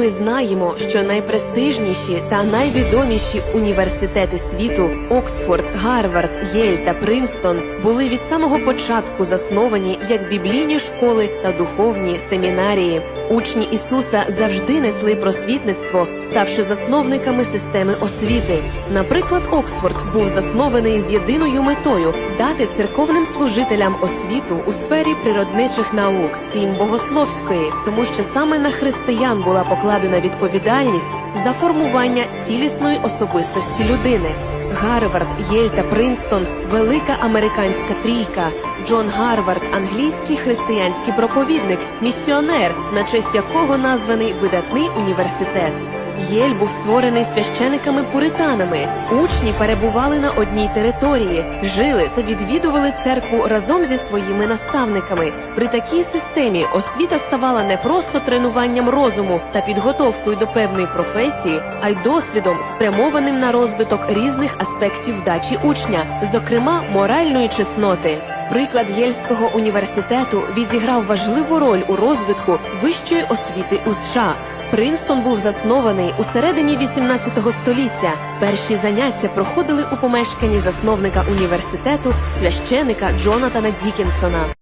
Ми знаємо, що найпрестижніші та найвідоміші університети світу Оксфорд, Гарвард, Єль та Принстон були від самого початку засновані як біблійні школи та духовні семінарії. Учні Ісуса завжди несли просвітництво, ставши засновниками системи освіти. Наприклад, Оксфорд був заснований з єдиною метою дати церковним служителям освіту у сфері природничих наук, крім богословської, тому що саме на християн була покладена відповідальність за формування цілісної особистості людини. Гарвард, Єль та Принстон велика американська трійка. Джон Гарвард англійський християнський проповідник, місіонер, на честь якого названий видатний університет. Єль був створений священиками-пуританами. Учні перебували на одній території, жили та відвідували церкву разом зі своїми наставниками. При такій системі освіта ставала не просто тренуванням розуму та підготовкою до певної професії, а й досвідом, спрямованим на розвиток різних аспектів вдачі учня, зокрема моральної чесноти. Приклад Єльського університету відіграв важливу роль у розвитку вищої освіти у США. Принстон був заснований у середині 18 століття. Перші заняття проходили у помешканні засновника університету священика Джонатана Дікінсона.